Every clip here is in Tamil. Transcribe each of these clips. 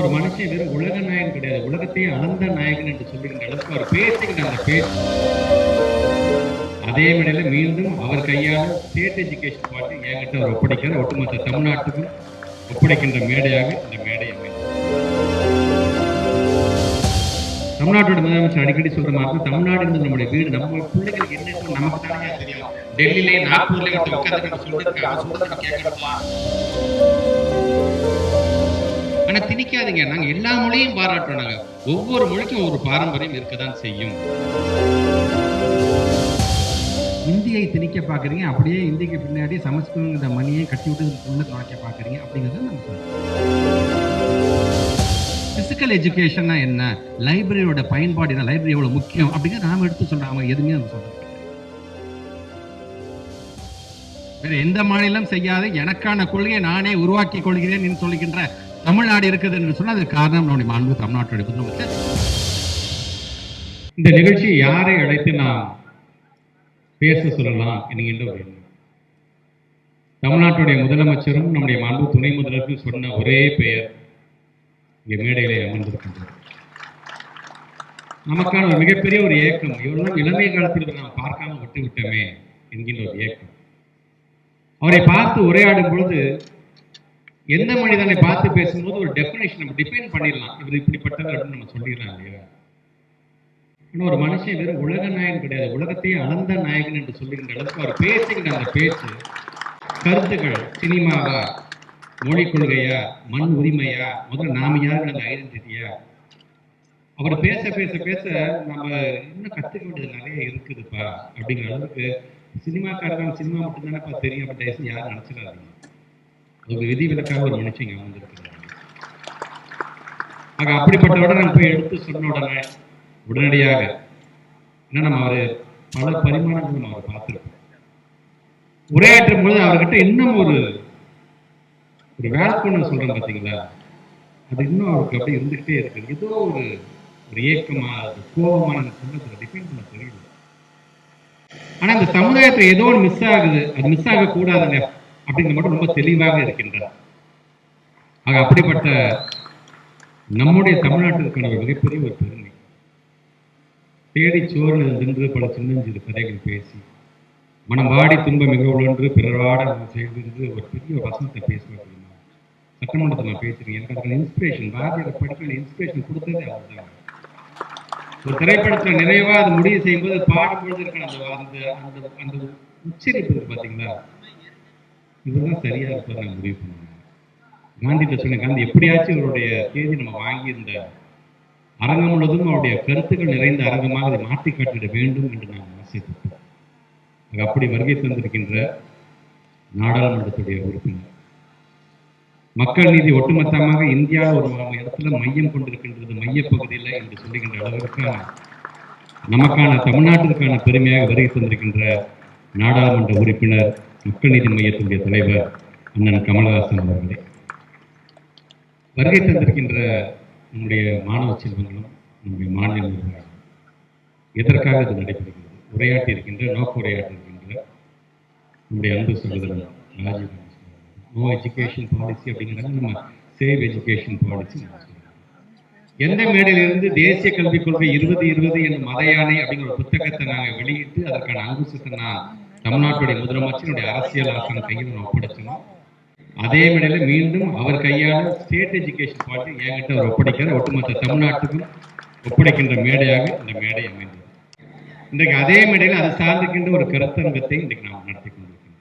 ஒரு மனுஷன் வெறும் உலக நாயகன் கிடையாது. உலகத்தையே அளந்த நாயகன் என்று சொல்லுகின்ற அளவுக்கு அவர் பேசுகின்ற அந்த பேச்சு. அதே மேடையில மீண்டும் அவர் கையால் ஸ்டேட் எஜுகேஷன் பாட்டு என்கிட்ட அவர் ஒப்படைக்கிறார். ஒட்டுமொத்த தமிழ்நாட்டுக்கும் ஒப்படைக்கின்ற மேடையாக இந்த மேடை தமிழ்நாட்டோட முதலமைச்சர் அடிக்கடி சொல்ற மாதிரி தமிழ்நாடு என்பது நம்முடைய வீடு. நம்ம பிள்ளைகள் என்ன நமக்கு தானே தெரியும். டெல்லியிலே நாக்பூர்ல உட்காந்து சொல்றதுக்கு அவன் சொல்றதை கேட்கணுமா? ஆனால் திணிக்காதீங்க. நாங்க எல்லா மொழியும் பாராட்டுறோம் நாங்க. ஒவ்வொரு மொழிக்கும் ஒரு பாரம்பரியம் இருக்கதான் செய்யும். இந்தியை திணிக்க பாக்குறீங்க அப்படியே இந்திக்கு பின்னாடி சமஸ்கிருத மணியை கட்டி விட்டு உள்ள நுழைக்க பாக்குறீங்க அப்படிங்கறத நம்ம சொல்றோம். பிசிக்கல் எஜுகேஷன்னா என்ன? லைப்ரரியோட பயன்பாடு என்ன? லைப்ரரி எவ்வளவு முக்கியம்? அப்படிங்கிறத நாம எடுத்து சொல்றோம். அவங்க எதுவுமே நம்ம சொல்றோம் வேற எந்த மாநிலம் செய்யாத எனக்கான கொள்கையை நானே உருவாக்கி கொள்கிறேன் என்று சொல்லுகின்ற தமிழ்நாடு இருக்குது என்று சொன்னால் அதுக்கு காரணம் நம்முடைய மாண்பு தமிழ்நாட்டுடைய முதலமைச்சர். இந்த நிகழ்ச்சி யாரை அழைத்து நாம் பேச சொல்லலாம் என்கின்ற ஒரு எண்ணம். தமிழ்நாட்டுடைய முதலமைச்சரும் நம்முடைய மாண்பு துணை முதல்வருக்கும் சொன்ன ஒரே பெயர் இங்கே மேடையிலே அமர்ந்திருக்கின்றது. நமக்கான ஒரு மிகப்பெரிய ஒரு ஏக்கம் இவ்வளவு இளமை காலத்தில் நாம் பார்க்காம விட்டு விட்டோமே என்கின்ற ஒரு ஏக்கம். அவரை பார்த்து உரையாடும் பொழுது எந்த மனிதனை பார்த்து பேசும்போது ஒரு டெபினேஷன் நம்ம டிஃபைன் பண்ணிடலாம். இவர் இப்படிப்பட்டவர் அப்படின்னு நம்ம சொல்லிடலாம் இல்லையா? ஆனால் ஒரு மனுஷன் வெறும் உலக நாயகன் கிடையாது. உலகத்தையே அளந்த நாயகன் என்று சொல்லுகின்ற அளவுக்கு அவர் பேசுகின்ற அந்த பேச்சு கருத்துக்கள் சினிமாவா? மொழி கொள்கையா? மண் உரிமையா? முதல்ல நாம யாரு அந்த ஐடென்டிட்டியா அவர் பேச பேச பேச நம்ம இன்னும் கத்துக்க வேண்டியது நிறைய இருக்குதுப்பா. அப்படிங்கிற அளவுக்கு சினிமாக்காரங்க சினிமா மட்டும்தானப்பா தெரியும் அப்படின்னு யாரும் நினைச்சிடாதீங்க. அது ஒரு ஒரு மனுஷன் இங்கே வந்திருக்கிறாங்க ஆக அப்படிப்பட்டவரை உடனே போய் எடுத்து சொன்ன உடனே உடனடியாக ஏன்னா நம்ம அவர் பல பரிமாணங்கள் நம்ம அவரை பார்த்துருக்கோம் உரையாற்றும் பொழுது அவர்கிட்ட இன்னும் ஒரு ஒரு வேலைப்பண்ண சொல்றேன் பார்த்தீங்களா அது இன்னும் அவருக்கு அப்படியே இருந்துகிட்டே இருக்கு. ஏதோ ஒரு ஒரு ஏக்கமா அது கோபமாக எனக்கு சொல்றதுல டிபெண்ட் பண்ண தெரியல. ஆனா இந்த சமுதாயத்துல ஏதோ ஒன்று மிஸ் ஆகுது. அது மிஸ் ஆகக்கூடாதுங்க. கூடாதுங்க அப்படிங்கிற மட்டும் ரொம்ப தெளிவாக இருக்கின்றார் ஆக அப்படிப்பட்ட நம்முடைய தமிழ்நாட்டிற்கான ஒரு மிகப்பெரிய ஒரு பெருமை. தேடி சோறு நின்று பல சின்னஞ்சிறு கதைகள் பேசி மனம் வாடி துன்பம் மிக உழன்று பிறராட செய்திருந்து ஒரு பெரிய வசனத்தை பேசுவேன் அப்படின்னா சட்டமன்றத்தில் நான் பேசுறேன் எனக்கு அதுக்கான இன்ஸ்பிரேஷன் பாரதியார் படத்தில் இன்ஸ்பிரேஷன் கொடுத்ததே அவர் தான் ஒரு திரைப்படத்தில் நிறைவாக அது முடிவு செய்யும்போது பாடும்பொழுது இருக்கிற அந்த அந்த அந்த உச்சரிப்பு பார்த்தீங்களா பாத்தீங்களா இதுதான் சரியா இருப்பார் நான் முடிவு பண்ணுவேன் காந்திகிட்ட பிரச்சனை காந்தி எப்படியாச்சும் இவருடைய தேதி நம்ம வாங்கி இந்த அரங்கம் முழுவதும் அவருடைய கருத்துக்கள் நிறைந்த அரங்கமாக அதை மாற்றி காட்டிட வேண்டும் என்று நான் ஆசைப்பட்டேன். அப்படி வருகை தந்திருக்கின்ற நாடாளுமன்றத்துடைய உறுப்பினர். மக்கள் நீதி ஒட்டுமொத்தமாக இந்தியா ஒரு இடத்துல மையம் கொண்டிருக்கின்றது மையப்பகுதியில் என்று சொல்லுகின்ற அளவிற்கான நமக்கான தமிழ்நாட்டிற்கான பெருமையாக வருகை தந்திருக்கின்ற நாடாளுமன்ற உறுப்பினர் மக்கள் நீதி மையத்தினுடைய தலைவர் அண்ணன் கமலஹாசன் அவர்களே. வருகை தந்திருக்கின்ற நம்முடைய மாணவ செல்வங்களும் நம்முடைய மாநில நிர்வாகம் எதற்காக இது நடைபெறுகிறது? உரையாட்டி இருக்கின்ற நோக்க உரையாற்றி இருக்கின்ற நம்முடைய அன்பு சகோதரர் ராஜீவ் நோ எஜுகேஷன் பாலிசி அப்படிங்கிறது நம்ம சேவ் எஜுகேஷன் பாலிசி எந்த மேடையிலிருந்து தேசிய கல்விக் கொள்கை இருபது இருபது என்னும் மத அப்படிங்கிற ஒரு புத்தகத்தை நாங்கள் வெளியிட்டு அதற்கான அங்குசத்தை நான் தமிழ்நாட்டுடைய முதலமைச்சருடைய அரசியல் ஆசனம் கையில் நான் ஒப்படைச்சோம். அதே மேடையில மீண்டும் அவர் கையால் ஸ்டேட் எஜுகேஷன் பாட்டு என்கிட்ட அவர் ஒப்படைக்கிற ஒட்டுமொத்த தமிழ்நாட்டுக்கும் ஒப்படைக்கின்ற மேடையாக இந்த மேடை அமைந்தது. இன்றைக்கு அதே மேடையில் அதை சார்ந்திருக்கின்ற ஒரு கருத்தரங்கத்தை இன்றைக்கு நாம் நடத்தி கொண்டிருக்கிறோம்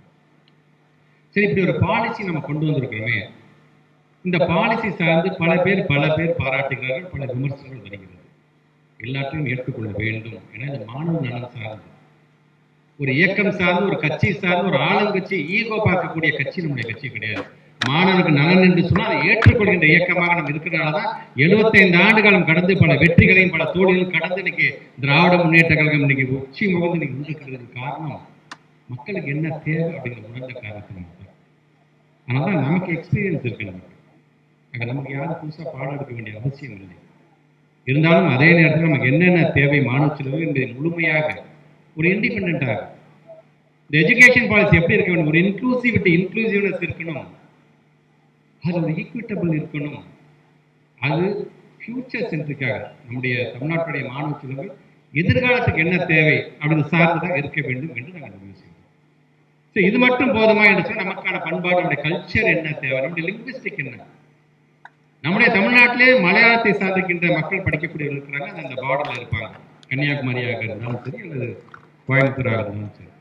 சரி இப்படி ஒரு பாலிசி நம்ம கொண்டு வந்திருக்கிறோமே. இந்த பாலிசி சார்ந்து பல பேர் பல பேர் பாராட்டுகிறார்கள் பல விமர்சனங்கள் வருகிறது. எல்லாத்தையும் ஏற்றுக்கொள்ள வேண்டும் ஏன்னா இது மாணவ நலன் சார்ந்து ஒரு இயக்கம் சார்ந்து ஒரு கட்சி சார்ந்து ஒரு ஆளுங்கட்சி ஈகோ பார்க்கக்கூடிய கட்சி நம்முடைய கட்சி கிடையாது. மாணவருக்கு நலன் என்று சொன்னால் அதை ஏற்றுக்கொள்கின்ற இயக்கமாக நம்ம இருக்கிறனாலதான் எழுபத்தைந்து ஆண்டு காலம் கடந்து பல வெற்றிகளையும் பல தோழிகளும் கடந்து இன்னைக்கு திராவிட முன்னேற்ற கழகம் இன்னைக்கு உச்சி முகந்து இன்னைக்கு வந்திருக்கிறதுக்கு காரணம் மக்களுக்கு என்ன தேவை அப்படிங்கிற உணர்ந்த காரணத்தினால தான் அதனால நமக்கு எக்ஸ்பீரியன்ஸ் இருக்கு நமக்கு. அங்கே நமக்கு யாரும் புதுசா பாடம் எடுக்க வேண்டிய அவசியம் இல்லை. இருந்தாலும் அதே நேரத்தில் நமக்கு என்னென்ன தேவை மாணவ செலவு என்பதை முழுமையாக ஒரு இண்டிபெண்டாக இந்த எஜுகேஷன் பாலிசி எப்படி இருக்க வேண்டும்? ஒரு இன்க்ளூசிவிட்டி இன்க்ளூசிவ்னஸ் இருக்கணும். அது ஒரு ஈக்விட்டபிள் இருக்கணும். அது ஃபியூச்சர் சென்ட்ரிக்காக நம்முடைய தமிழ்நாட்டுடைய மாணவ செல்வங்கள் எதிர்காலத்துக்கு என்ன தேவை அப்படின்னு சார்ந்துதான் இருக்க வேண்டும் என்று நாங்கள் முடிவு செய்தோம். ஸோ இது மட்டும் போதுமா என்று சொன்னால் நமக்கான பண்பாடு நம்முடைய கல்ச்சர் என்ன தேவை? நம்முடைய லிங்குவிஸ்டிக் என்ன? நம்முடைய தமிழ்நாட்டிலே மலையாளத்தை சார்ந்திருக்கின்ற மக்கள் படிக்கக்கூடியவர்கள் இருக்கிறாங்க. அது அந்த பார்டரில் இருப்பாங்க. கன்னியாகுமரியாக இருந்தாலும் சரி அல்லது கோயம்புத்தூராக இருந்தாலும் சரி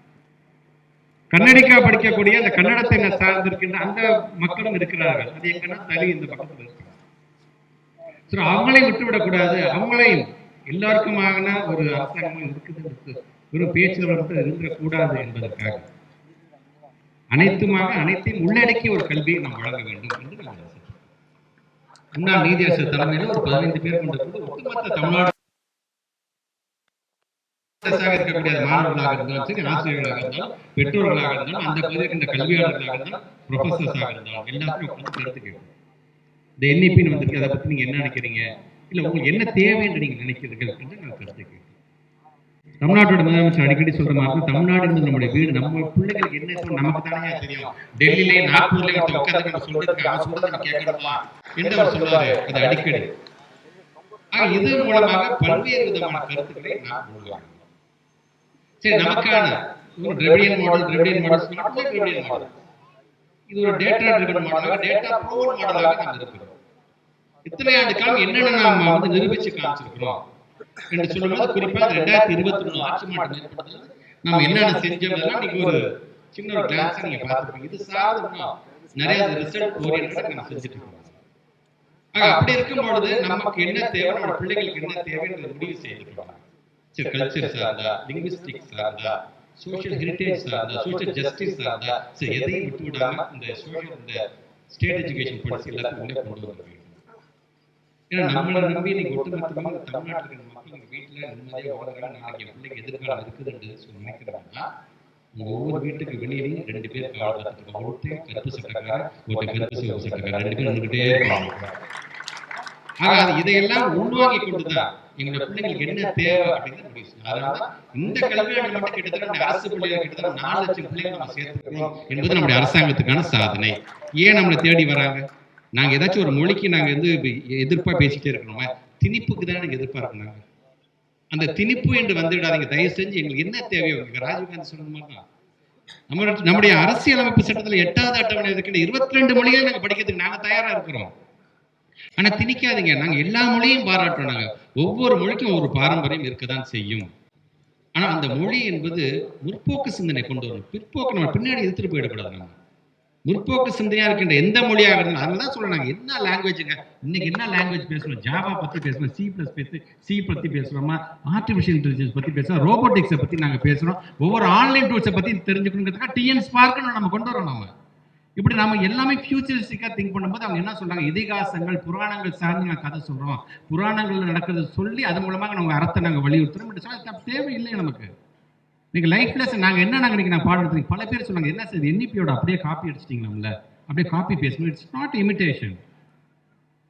கன்னடிக்கா படிக்கக்கூடிய அந்த கன்னடத்தை என்ன சார்ந்திருக்கின்ற அந்த மக்களும் இருக்கிறார்கள். அது எங்கன்னா தலி இந்த பக்கத்தில் இருக்கிறார் சரி அவங்களை விட்டுவிடக்கூடாது. அவங்களையும் எல்லாருக்குமாக ஒரு அரசாங்கமும் இருக்குது வெறும் பேச்சு மட்டும் இருந்துடக்கூடாது என்பதற்காக. அனைத்துமாக அனைத்தையும் உள்ளடக்கி ஒரு கல்வியை நாம் வழங்க வேண்டும் என்று நான் முன்னாள் நீதியரசர் தலைமையில் ஒரு பதினைந்து பேர் கொண்ட குழு ஒட்டுமொத்த தமிழ்நாடு அரசாக இருக்கக்கூடிய மாணவர்களாக இருந்தாலும் சரி ஆசிரியர்களாக இருந்தாலும் பெற்றோர்களாக இருந்தாலும் அந்த பகுதியில் இருக்கின்ற கல்வியாளர்களாக இருந்தாலும் ப்ரொஃபஸர்ஸாக இருந்தாலும் எல்லாத்தையும் உட்காந்து கருத்து கேட்கணும். இந்த என்இபின்னு வந்திருக்கு அதை பற்றி நீங்கள் என்ன நினைக்கிறீங்க? இல்லை உங்களுக்கு என்ன தேவை என்று நீங்க நினைக்கிறீர்கள் என்று நான் கருத்து கேட்கணும் தமிழ்நாட்டோட முதலமைச்சர் அடிக்கடி சொல்ற மாதிரி தமிழ்நாடு என்பது நம்முடைய வீடு நம்ம பிள்ளைகளுக்கு என்ன தேவை நமக்கு தானே தெரியும். டெல்லியிலே நாக்பூர்ல உட்காந்து நம்ம சொல்றதுக்கு அவன் சொல்றதை நம்ம கேட்கணுமா? என்று அவர் சொல்றாரு அது அடிக்கடி. ஆக இது மூலமாக பல்வேறு விதமான கருத்துக்களை நான் உருவாக்கணும் சரி நமக்கான ஒரு டிரெவிடியன் மாடல் டிரெவிடியன் மாடல் மட்டுமே டிரெவிடியன் மாடல் இது ஒரு டேட்டா டிரிவன் மாடலாக டேட்டா ப்ரூவன் மாடலாக நாம் இருக்கிறோம் இத்தனை ஆண்டு காலம் என்னென்ன நாம வந்து நிரூபிச்சு காமிச்சிருக்கிறோம்? என்று சொல்லும்போது குறிப்பா ரெண்டாயிரத்தி இருபத்தி மூணு ஆட்சி மாற்றம் ஏற்பட்டதுல நாம என்னென்ன செஞ்சோம் நீங்க ஒரு சின்ன ஒரு கிளான்ஸ் நீங்க பார்த்துருப்பீங்க. இது இன்னும் நிறைய ரிசல்ட் ஓரியன்டா நம்ம செஞ்சுட்டு இருக்கோம். அப்படி இருக்கும் பொழுது நமக்கு என்ன தேவை நம்ம பிள்ளைகளுக்கு என்ன தேவைன்னு முடிவு செய்திருக்கோம் சரி கல்ச்சர் சார்ந்தா லிங்குவிஸ்டிக் சார்ந்தா சோஷியல் ஹெரிட்டேஜ் சார்ந்தா சோஷியல் ஜஸ்டிஸ் சார்ந்தா சரி எதையும் விட்டு விடாம இந்த சோஷியல் இந்த ஸ்டேட் எஜுகேஷன் பாலிசி எல்லாத்தையும் உள்ளே கொண்டு வர வேண்டும் ஏன்னா நம்மளை நம்பி இன்னைக்கு ஒட்டுமொத்தமாக தமிழ்நாட்டில் இருக்கிற மக்கள் எங்க வீட்டுல நிம்மதியாக வாழ்றாங்க நாளைக்கு என் பிள்ளைக்கு எதிர்காலம் இருக்குதுன்னு சொல்லி நினைக்கிறாங்கன்னா ஒவ்வொரு வீட்டுக்கு வெளியிலையும் ரெண்டு பேர் காவல் காத்துட்டு ஒருத்தர் கருப்பு சட்டக்காரன் ஒருத்தர் கருப்பு சிவப்பு சட்டக்காரன். ரெண்டு பேரும் நின்றுகிட்டே இருப்பாங்க. ஆக இதையெல்லாம் உள்வாங்கி கொண்டுதான் எங்களுடைய பிள்ளைங்களுக்கு என்ன தேவை அப்படிங்கிறது முடிவு செய்யணும். அதனாலதான் இந்த கல்வியாண்டு மட்டும் கிட்டத்தட்ட அரசு பள்ளிகள் கிட்டத்தட்ட நாலு லட்சம் பிள்ளைகள் நம்ம சேர்த்துக்கிறோம் என்பது நம்முடைய அரசாங்கத்துக்கான சாதனை? ஏன் நம்மளை தேடி வராங்க? நாங்க ஏதாச்சும் ஒரு மொழிக்கு நாங்க வந்து இப்ப எதிர்ப்பா பேசிட்டே இருக்கணுமா திணிப்புக்கு தான் நாங்க எதிர்பார்க்கணும் அந்த திணிப்பு என்று வந்துவிடாதீங்க தயவு செஞ்சு எங்களுக்கு என்ன தேவையோ ராஜீவ்காந்தி சொன்னது மாதிரி தான். நம்ம நம்முடைய அரசியலமைப்பு சட்டத்துல எட்டாவது அட்டவணை இருக்கின்ற இருபத்தி ரெண்டு மொழிகள் நாங்க படிக்கிறதுக்கு நாங்க தயாரா இருக்கிறோம். ஆனா திணிக்காதீங்க. நாங்க எல்லா மொழியும் பாராட்டுறோம் நாங்க. ஒவ்வொரு மொழிக்கும் ஒரு பாரம்பரியம் இருக்கதான் செய்யும். ஆனா அந்த மொழி என்பது முற்போக்கு சிந்தனை கொண்டு வரணும். பிற்போக்கு நம்ம பின்னாடி எடுத்துட்டு போயிடக்கூடாது நம்ம. முற்போக்கு சிந்தனையா இருக்கின்ற எந்த மொழியாக இருந்தாலும் அதனால சொல்றாங்க என்ன லாங்குவேஜுங்க இன்னைக்கு என்ன லாங்குவேஜ் பேசணும் ஜாவா பத்தி பேசணும் சி பிளஸ் பேசு சி பத்தி பேசுறோமா? ஆர்டிஃபிஷியல் இன்டெலிஜென்ஸ் பத்தி பேசுறோம் ரோபோட்டிக்ஸை பத்தி நாங்க பேசுறோம். ஒவ்வொரு ஆன்லைன் டூல்ஸை பத்தி தெரிஞ்சுக்கணுங்கிறதுக்காக டிஎன் ஸ்பார்க்னு நம்ம கொண்டு வரோம் நம்ம இப்படி நம்ம எல்லாமே ஃபியூச்சரிஸ்டிக்காக திங்க் பண்ணும்போது அவங்க என்ன சொல்றாங்க? இதிகாசங்கள் புராணங்கள் சார்ந்து நாங்கள் கதை சொல்றோம். புராணங்கள் நடக்கிறது சொல்லி அது மூலமாக நம்ம அறத்தை நாங்கள் வலியுறுத்துறோம். இப்படி தேவையில்லை நமக்கு. இன்னைக்கு லைஃப் லெசன் நாங்கள் என்ன நாங்கள் இன்னைக்கு நான் பாடம் பல பேர் சொன்னாங்க என்ன சார் என்இபியோட அப்படியே காப்பி அடிச்சிட்டீங்களாம்ல அப்படியே காப்பி பேசணும் it's not imitation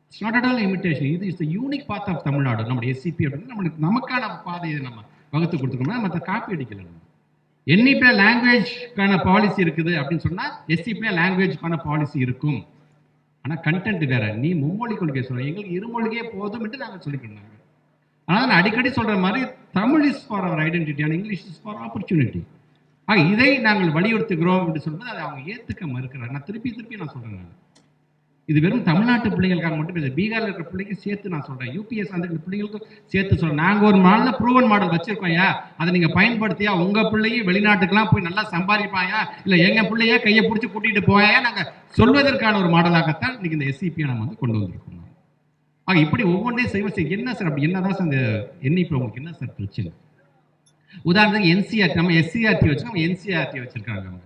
it's not at all imitation இது is unique path of Tamil Nadu நம்மளுடைய எஸ்சிபி அப்படின்னு நம்மளுக்கு நமக்கான பாதையை நம்ம வகுத்து கொடுத்துக்கோம்னா மற்ற காப்பி அடிக்கல நம்ம. என்இபியில் லாங்குவேஜ்க்கான பாலிசி இருக்குது அப்படின்னு சொன்னால் எஸ்சிபில லாங்குவேஜ்க்கான பாலிசி இருக்கும். ஆனால் கண்டென்ட் வேற. நீ மும்மொழி கொள்கை சொல்ற. எங்களுக்கு இருமொழியே போதும் என்று நாங்கள் சொல்லிக்கணும் ஆனால் நான் அடிக்கடி சொல்ற மாதிரி Tamil is for our identity English is for opportunity ஆக இதை நாங்கள் வலியுறுத்துகிறோம் அப்படின்னு சொல்லும்போது அதை அவங்க ஏற்றுக்க மறுக்கிறார். நான் திருப்பி திருப்பி நான் சொல்றேன் நான். இது வெறும் தமிழ்நாட்டு பிள்ளைகளுக்காக மட்டும் இல்லை பீகாரில் இருக்கிற பிள்ளைக்கு சேர்த்து நான் சொல்கிறேன் யூபிஎஸ் அந்த பிள்ளைகளுக்கும் சேர்த்து சொல்கிறேன் நாங்கள் ஒரு மாடலில் ப்ரூவன் மாடல் வச்சுருக்கோம் ஐயா. அதை நீங்கள் பயன்படுத்தியா உங்கள் பிள்ளையும் வெளிநாட்டுக்கெல்லாம் போய் நல்லா சம்பாதிப்பாயா? இல்லை எங்கள் பிள்ளைய கையை பிடிச்சி கூட்டிகிட்டு போயா நாங்கள் சொல்வதற்கான ஒரு மாடலாகத்தான் இன்றைக்கி இந்த எஸ்சிபியை நம்ம வந்து கொண்டு வந்திருக்கோம். ஆக இப்படி ஒவ்வொன்றையும் செய்வ செய்ய என்ன சார் அப்படி? என்ன தான் சார் அந்த இப்போ உங்களுக்கு என்ன சார் பிரச்சனை? உதாரணத்துக்கு என்சிஆர்டி நம்ம எஸ்சிஆர்டி வச்சு நம்ம என்சிஆர்டி வச்சுருக்காங்க அவங்க.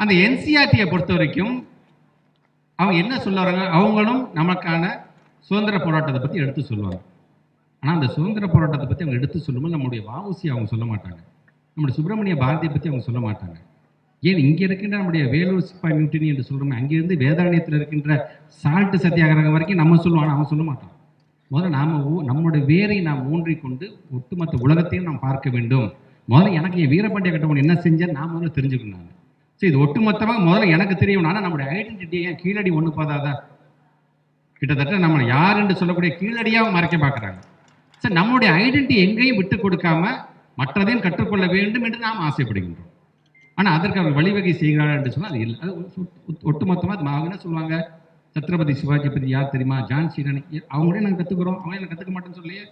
அந்த என்சிஆர்டியை பொறுத்த வரைக்கும் அவங்க என்ன சொல்ல வராங்க? அவங்களும் நமக்கான சுதந்திர போராட்டத்தை பற்றி எடுத்து சொல்லுவாங்க. ஆனால் அந்த சுதந்திர போராட்டத்தை பற்றி அவங்க எடுத்து சொல்லும்போது நம்முடைய வாவுசி அவங்க சொல்ல மாட்டாங்க. நம்முடைய சுப்பிரமணிய பாரதியை பற்றி அவங்க சொல்ல மாட்டாங்க. ஏன் இங்கே இருக்கின்ற நம்முடைய வேலூர் சிப்பாய் மியூட்டினி என்று சொல்கிறோமே அங்கேருந்து வேதாலயத்தில் இருக்கின்ற சால்ட்டு சத்தியாகிரகம் வரைக்கும் நம்ம சொல்லுவாங்க அவன் சொல்ல மாட்டான். முதல்ல நாம் நம்முடைய வேரை நாம் ஊன்றிக்கொண்டு ஒட்டுமொத்த உலகத்தையும் நாம் பார்க்க வேண்டும். முதல்ல எனக்கு என் வீரபாண்டிய கட்டவன் என்ன செஞ்சேன் நான் முதல்ல தெரிஞ்சுக்கணும் சரி இது ஒட்டுமொத்தமாக முதல்ல எனக்கு தெரியும் ஆனால் நம்முடைய ஐடென்டிட்டியை ஏன் கீழடி ஒன்று பார்த்தாதா கிட்டத்தட்ட நம்ம யார் என்று சொல்லக்கூடிய கீழடியாக மறைக்க பார்க்குறாங்க. சார் நம்மளுடைய ஐடென்டிட்டி எங்கேயும் விட்டு கொடுக்காம மற்றதையும் கற்றுக்கொள்ள வேண்டும் என்று நாம் ஆசைப்படுகின்றோம். ஆனால் அதற்கு அவர் வழிவகை செய்கிறார் என்று சொன்னால் அது இல்லை. அது ஒட்டுமொத்தமாக அது என்ன சொல்லுவாங்க. சத்ரபதி சிவாஜி பற்றி யார் தெரியுமா? ஜான்சீரன் அவங்களே நாங்கள் கற்றுக்குறோம் அவங்களே என்ன கற்றுக்க மாட்டேன்னு சொல்லியே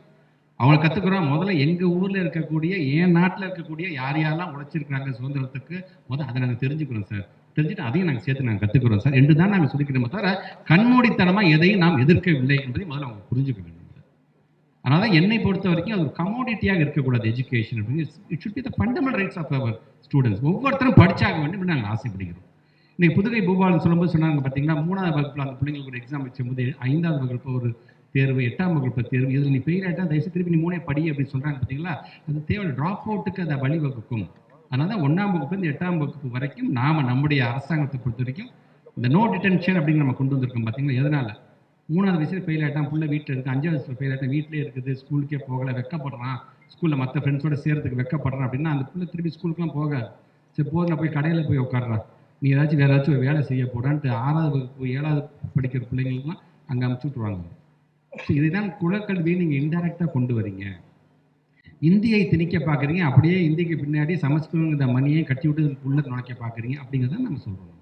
அவளை கற்றுக்குறோம் முதல்ல எங்கள் ஊரில் இருக்கக்கூடிய என் நாட்டில் இருக்கக்கூடிய யார் யாரெல்லாம் உழைச்சிருக்கிறாங்க சுதந்திரத்துக்கு முதல்ல அதை நாங்கள் தெரிஞ்சுக்கிறோம் சார். தெரிஞ்சுட்டு அதையும் நாங்கள் சேர்த்து நாங்கள் கற்றுக்குறோம் சார். என்று தான் நாங்கள் சொல்லிக்கிறோம் தவிர கண்மூடித்தனமாக எதையும் நாம் எதிர்க்கவில்லை என்பதை முதல்ல அவங்க புரிஞ்சுக்க வேண்டும் அதனால என்னை பொறுத்த வரைக்கும் அது ஒரு கமோடிட்டியாக இருக்கக்கூடாது எஜுகேஷன் அப்படின்னு. It should be the fundamental rights of our students ஒவ்வொருத்தரும் படிச்சாக வேண்டும் என்று நாங்கள் ஆசைப்படுகிறோம். இன்னைக்கு புதுகை பூபாலன் சொல்லும்போது சொன்னாங்க பார்த்தீங்கன்னா மூணாவது வகுப்பில் அந்த பிள்ளைங்களுக்கு ஒரு எக்ஸாம் வச்சும்போது ஐந்தாவது வகுப்பு ஒரு தேர்வு எட்டாம் வகுப்பு தேர்வு இதில் நீ ஃபெயில் ஆகிட்டா தயவுசெய்து திருப்பி நீ மூணே படி அப்படின்னு சொல்கிறாங்க பார்த்தீங்களா அது தேவை ட்ராப் அவுட்டுக்கு அதை வழிவகுக்கும். அதனால தான் ஒன்றாம் வகுப்புலேருந்து எட்டாம் வகுப்பு வரைக்கும் நாம் நம்முடைய அரசாங்கத்தை பொறுத்த வரைக்கும் இந்த நோ டிடென்ஷன் அப்படின்னு நம்ம கொண்டு வந்திருக்கோம் பார்த்தீங்களா எதனால்? மூணாவது வயசில் ஃபெயில் ஆகிட்டான் புள்ள வீட்டில் இருக்குது அஞ்சாவது வயசில் ஃபெயில் ஆகிட்டான் வீட்டிலே இருக்குது ஸ்கூலுக்கே போகலை வெக்கப்படுறான். ஸ்கூலில் மற்ற ஃப்ரெண்ட்ஸோட சேர்றதுக்கு வெக்கப்படுறான் அப்படின்னா அந்த பிள்ளை திருப்பி ஸ்கூலுக்குலாம் போக சரி போதும் நான் போய் கடையில் போய் உட்காடுறான் நீ ஏதாச்சும் வேறு ஏதாச்சும் ஒரு வேலை செய்ய போடான்ட்டு ஆறாவது வகுப்பு ஏழாவது படிக்கிற பிள்ளைங்களுக்குலாம் அங்கே அமுச்சு விட்ருவாங்க இதுதான் குலக்கல்வியை நீங்கள் இன்டெரக்டாக கொண்டு வரீங்க. இந்தியை திணிக்க பார்க்குறீங்க அப்படியே இந்திக்கு பின்னாடி சமஸ்கிருதங்கிற மணியை கட்டி விட்டு உள்ளே நுழைக்க பார்க்குறீங்க அப்படிங்கிறத நம்ம சொல்கிறோம்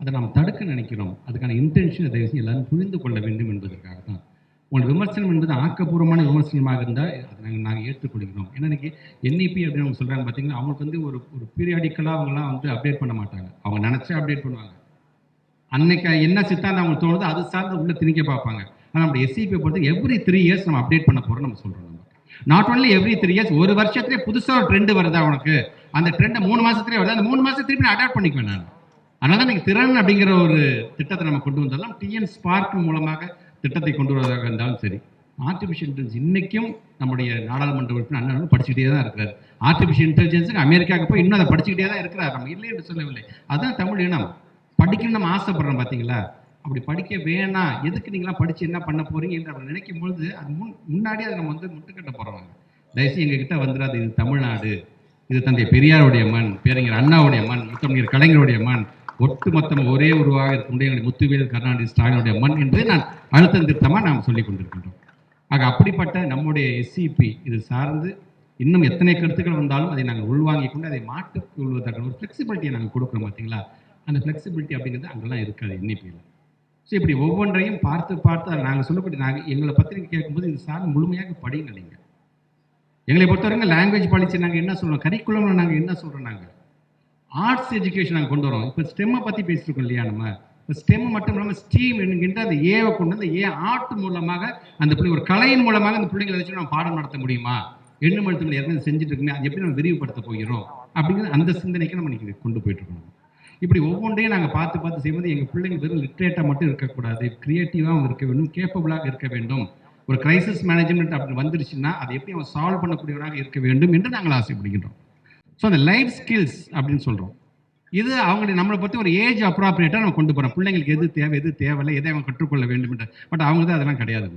அதை நாம் தடுக்க நினைக்கிறோம். அதுக்கான இன்டென்ஷன் தயவு எல்லாரும் புரிந்து கொள்ள வேண்டும் என்பதற்காக தான் உங்கள் விமர்சனம் என்பது ஆக்கப்பூர்வமான விமர்சனமாக இருந்தால் அதை நாங்கள் நாங்கள் ஏற்றுக்கொள்கிறோம். ஏன்னா இன்னைக்கு என்இபி அப்படின்னு அவங்க சொல்கிறாங்க பார்த்தீங்கன்னா அவங்களுக்கு வந்து ஒரு ஒரு பீரியாடிக்கலாக அவங்களாம் வந்து அப்டேட் பண்ண மாட்டாங்க. அவங்க நினச்சா அப்டேட் பண்ணுவாங்க. அன்னைக்கு என்ன சித்தாந்தம் அவங்களுக்கு தோணுதோ அது சார்ந்து உள்ளே திணிக்க பார்ப்பாங்க. ஆனால் நம்ம எஸ்சிபி பொறுத்து எவ்ரி த்ரீ இயர்ஸ் நம்ம அப்டேட் பண்ண போகிறோம் நம்ம சொல்கிறோம் நம்ம. Not only every three years ஒரு வருஷத்துலேயே புதுசாக ஒரு ட்ரெண்டு வருதா உனக்கு? அந்த ட்ரெண்டை மூணு மாதத்துலேயே வருது? அந்த மூணு மாதம் திருப்பி நான் அடாப்ட் பண்ணிக்குவேன் நான். அதனால தான் நீங்கள் திறன் அப்படிங்கிற ஒரு திட்டத்தை நம்ம கொண்டு வந்தாலும் டிஎன் ஸ்பார்க் மூலமாக திட்டத்தை கொண்டு வருவதாக இருந்தாலும் சரி ஆர்டிஃபிஷியல் இன்டெலிஜென்ஸ் இன்னைக்கும் நம்முடைய நாடாளுமன்ற உறுப்பினர் அண்ணன் படிச்சுக்கிட்டே தான் இருக்கிறார். ஆர்டிஃபிஷியல் இன்டெலிஜென்ஸுக்கு அமெரிக்காவுக்கு போய் இன்னும் அதை படிச்சுக்கிட்டே தான் இருக்கிறார். நம்ம இல்லை என்று சொல்லவில்லை. அதுதான் தமிழ் இனம். படிக்கணும்னு நம்ம ஆசைப்படுறோம் பார்த்தீங்களா அப்படி படிக்க வேணாம் எதுக்கு நீங்களாம் படித்து என்ன பண்ண போறீங்க என்று அவர் நினைக்கும் பொழுது அது முன் முன்னாடி அதை நம்ம வந்து முட்டுக்கட்ட போகிறோம் தயவுசெய்து எங்ககிட்ட வந்துடாது இது தமிழ்நாடு. இது தந்தை பெரியாருடைய மண் பேரறிஞர் அண்ணாவுடைய மண் முத்தமிழர் கலைஞருடைய மண். ஒட்டுமொத்தம் ஒரே உருவாக இருக்கும் எங்களுடைய முத்துவேல் கருணாநிதி ஸ்டாலினுடைய மண் என்று நான் அழுத்தம் திருத்தமாக நாம் சொல்லிக் கொண்டிருக்கின்றோம். ஆக அப்படிப்பட்ட நம்முடைய எஸ்சிபி இது சார்ந்து இன்னும் எத்தனை கருத்துக்கள் வந்தாலும் அதை நாங்கள் உள்வாங்கி கொண்டு அதை மாற்றிக் கொள்வதற்கான ஒரு ஃப்ளெக்சிபிலிட்டியை நாங்கள் கொடுக்குறோம் பார்த்தீங்களா? அந்த ஃப்ளெக்சிபிலிட்டி அப்படிங்கிறது அங்கெல்லாம் இருக்காது எண்ணிக்கையில். ஸோ இப்படி ஒவ்வொன்றையும் பார்த்து பார்த்து அதை நாங்கள் சொல்லக்கூடிய நாங்கள் எங்களை பத்திரிக்கை கேட்கும்போது இது சார் முழுமையாக படியுங்க நீங்கள் எங்களை பொறுத்தவரைங்க லாங்குவேஜ் பாலிசி நாங்கள் என்ன சொல்கிறோம் கரிக்குலம்ல நாங்கள் என்ன சொல்கிறோம் நாங்கள் ஆர்ட்ஸ் எஜுகேஷன் நாங்கள் கொண்டு வரோம். இப்போ ஸ்டெம்மை பற்றி பேசியிருக்கோம் இல்லையா நம்ம? இப்போ ஸ்டெம் மட்டும் இல்லாமல் ஸ்டீம் என்கின்ற அந்த ஏவை கொண்டு வந்து ஏ ஆர்ட் மூலமாக அந்த பிள்ளை ஒரு கலையின் மூலமாக அந்த பிள்ளைங்களை வச்சு நம்ம பாடம் நடத்த முடியுமா? எண்ணு மருத்துவம் ஏற்கனவே செஞ்சுட்டு இருக்குமே அது எப்படி நம்ம விரிவுபடுத்த போகிறோம்? அப்படிங்கிறது அந்த சிந்தனைக்கு நம்ம இன்னைக்கு கொண்டு போயிட்டு இருக்கோம் இப்படி ஒவ்வொன்றையும் நாங்கள் பார்த்து பார்த்து செய்வது எங்கள் பிள்ளைங்க வெறும் லிட்ரேட்டாக மட்டும் இருக்கக்கூடாது. க்ரியேட்டிவாகவும் இருக்க வேண்டும். கேப்பபிளாக இருக்க வேண்டும். ஒரு கிரைசிஸ் மேனேஜ்மெண்ட் அப்படி வந்துருச்சுன்னா அதை எப்படி அவன் சால்வ் பண்ணக்கூடியவராக இருக்க வேண்டும் என்று நாங்கள் ஆசைப்படுகின்றோம். ஸோ அந்த லைஃப் ஸ்கில்ஸ் அப்படின்னு சொல்கிறோம் இது அவங்களுடைய நம்மளை பற்றி ஒரு ஏஜ் அப்ராப்ரியேட்டாக நம்ம கொண்டு போகிறோம் பிள்ளைங்களுக்கு எது தேவை எது தேவையில்லை எதை அவன் கற்றுக்கொள்ள வேண்டும் என்று. பட் அவங்க தான் அதெல்லாம் கிடையாது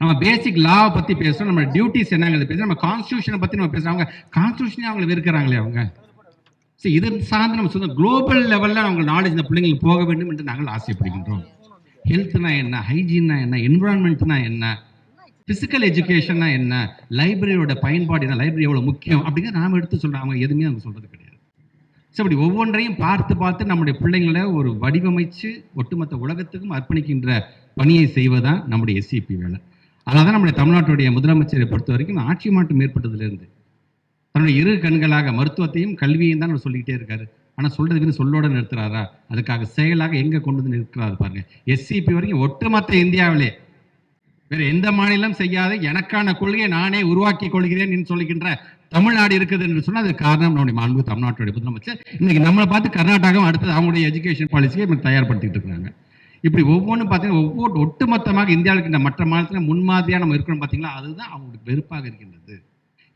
நம்ம பேசிக் லாவை பற்றி பேசுகிறோம் நம்ம டியூட்டிஸ் என்னங்கிறது பேசுகிறோம் நம்ம கான்ஸ்டியூஷனை பற்றி நம்ம பேசுகிறோம் அவங்க கான்ஸ்டியூஷனே அவங்களை வெறுக்கிறாங்களே அவங்க. சரி இது சார்ந்து நம்ம சொல்ல குளோபல் லெவலில் அவங்க நாலேஜ் இந்த பிள்ளைங்களுக்கு போக வேண்டும் என்று நாங்கள் ஆசைப்படுகின்றோம். ஹெல்த்னா என்ன? ஹைஜீன்னா என்ன? என்விரான்மெண்ட்னா என்ன? ஃபிசிக்கல் எஜுகேஷன்னா என்ன? லைப்ரரியோட பயன்பாடு என்ன? லைப்ரரி எவ்வளோ முக்கியம்? அப்படிங்கிறத நாம் எடுத்து சொல்கிறோம் அவங்க எதுவுமே அவங்க சொல்கிறது கிடையாது. ஸோ அப்படி ஒவ்வொன்றையும் பார்த்து பார்த்து நம்முடைய பிள்ளைங்களை ஒரு வடிவமைச்சு ஒட்டுமொத்த உலகத்துக்கும் அர்ப்பணிக்கின்ற பணியை செய்வதுதான் நம்முடைய எஸ்சிபி வேலை. அதனால தான் நம்முடைய தமிழ்நாட்டுடைய முதலமைச்சரை பொறுத்த வரைக்கும் ஆட்சி மாற்றம் ஏற்பட்டதுலேருந்து தன்னுடைய இரு கண்களாக மருத்துவத்தையும் கல்வியையும் தான் சொல்லிக்கிட்டே இருக்காரு. ஆனால் சொல்றது வந்து சொல்லோட நிறுத்துறாரா? அதுக்காக செயலாக எங்கே கொண்டு வந்து நிற்கிறாரு பாருங்க. எஸ்சிபி வரைக்கும் ஒட்டுமொத்த இந்தியாவிலே. வேற எந்த மாநிலம் செய்யாத எனக்கான கொள்கையை நானே உருவாக்கி கொள்கிறேன் என்று சொல்லுகின்ற தமிழ்நாடு இருக்குது என்று சொன்னால் அது காரணம் நம்முடைய மாண்பு தமிழ்நாட்டுடைய முதலமைச்சர். இன்னைக்கு நம்மளை பார்த்து கர்நாடகம் அடுத்தது அவங்களுடைய எஜுகேஷன் பாலிசியை தயார்படுத்திட்டு இருக்காங்க. இப்படி ஒவ்வொன்றும் பார்த்தீங்கன்னா ஒவ்வொரு ஒட்டுமொத்தமாக இந்தியாவில் இருக்கின்ற மற்ற மாநிலத்தில் முன்மாதிரியாக நம்ம இருக்கிறோம் பார்த்தீங்களா? அதுதான் அவங்களுக்கு வெறுப்பாக இருக்கின்றது.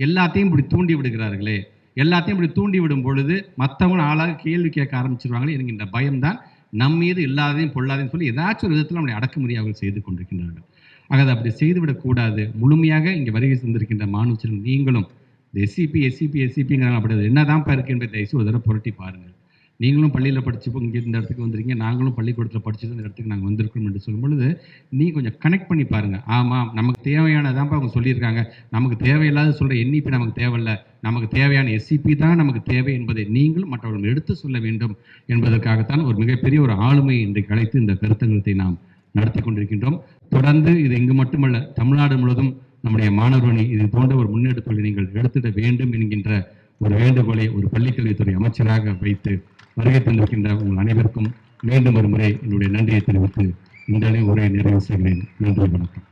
எல்லாத்தையும் இப்படி தூண்டி விடுகிறார்களே. எல்லாத்தையும் இப்படி தூண்டி விடும் பொழுது மற்றவங்க ஆளாக கேள்வி கேட்க ஆரம்பிச்சிருவாங்களே என்கின்ற பயம்தான் நம் மீது இல்லாதையும் பொல்லாதையும் சொல்லி ஏதாச்சும் ஒரு விதத்தில் நம்மளை அடக்குமுறை அவர்கள் செய்து கொண்டிருக்கின்றார்கள். ஆக அதை அப்படி செய்துவிடக்கூடாது முழுமையாக இங்கே வருகை சந்திருக்கின்ற மாணவர்கள் நீங்களும். இந்த எஸ்சிபி எஸ்சிபி எஸ்சிபிங்கிறாங்க அப்படி என்ன என்னதான்ப்பா இருக்கு என்பதை தயவுசு ஒரு தடவை புரட்டி பாருங்கள். நீங்களும் பள்ளியில் படிச்சு இங்கே இந்த இடத்துக்கு வந்திருக்கீங்க. நாங்களும் பள்ளிக்கூடத்தில் படிச்சுட்டு இந்த இடத்துக்கு நாங்கள் வந்திருக்கோம் என்று சொல்லும் பொழுது நீ கொஞ்சம் கனெக்ட் பண்ணி பாருங்க. ஆமாம் நமக்கு தேவையானதான்ப்பா அவங்க சொல்லியிருக்காங்க. நமக்கு தேவையில்லாத சொல்கிற எண்ணிப்பி நமக்கு தேவையில்ல. நமக்கு தேவையான எஸ்சிபி தான் நமக்கு தேவை என்பதை நீங்களும் மற்றவர்கள் எடுத்து சொல்ல வேண்டும் என்பதற்காகத்தான் ஒரு மிகப்பெரிய ஒரு ஆளுமை இன்றைக்கு அழைத்து இந்த கருத்தங்கத்தை நாம் நடத்தி கொண்டிருக்கின்றோம். தொடர்ந்து இது இங்கு மட்டுமல்ல தமிழ்நாடு முழுவதும் நம்முடைய மாணவரணி இது போன்ற ஒரு முன்னெடுப்புகளை நீங்கள் எடுத்துட வேண்டும் என்கின்ற ஒரு வேண்டுகோளை ஒரு பள்ளிக்கல்வித்துறை அமைச்சராக வைத்து வருகை தந்திருக்கின்ற உங்கள் அனைவருக்கும் மீண்டும் ஒரு முறை என்னுடைய நன்றியை தெரிவித்து இந்த உரையை நிறைவு செய்கிறேன். நன்றி வணக்கம்.